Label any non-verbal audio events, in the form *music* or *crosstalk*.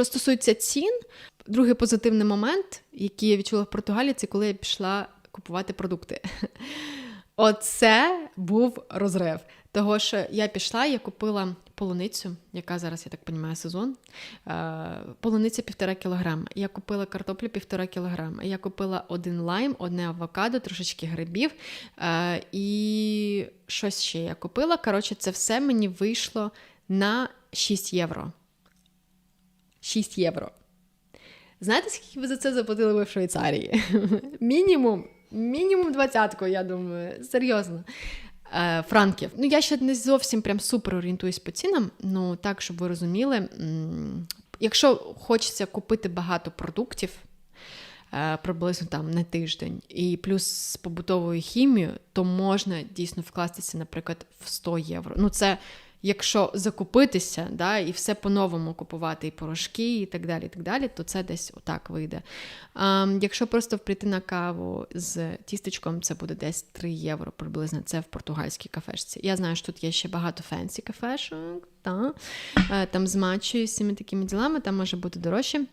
Що стосується цін, другий позитивний момент, який я відчула в Португалії, це коли я пішла купувати продукти. *laughs* Оце був розрив. Того що я пішла, я купила полуницю, яка зараз, я так розумію, сезон. Е, Полуниця півтора кілограма. Я купила картоплю півтора кілограма. Я купила один лайм, одне авокадо, трошечки грибів. е, І щось ще я купила. Коротше, це все мені вийшло на 6 євро. 6 євро. Знаєте, скільки ви за це заплатили ви в Швейцарії? *laughs* Мінімум, мінімум двадцятку, я думаю. Серйозно. Е, франків. Ну, я ще не зовсім прям супер орієнтуюсь по цінам. Ну, так, щоб ви розуміли, якщо хочеться купити багато продуктів, е, приблизно там на тиждень, і плюс з побутовою хімією, то можна дійсно вкластися, наприклад, в 100 євро. Ну, це якщо закупитися, да, і все по-новому купувати, і порошки, і так далі, і так далі, то це десь отак вийде. А, якщо просто прийти на каву з тістечком, це буде десь 3 євро приблизно. Це в португальській кафешці. Я знаю, що тут є ще багато фенсі кафешок, та, е, там з матчою, з цими такими ділами, там може бути дорожче.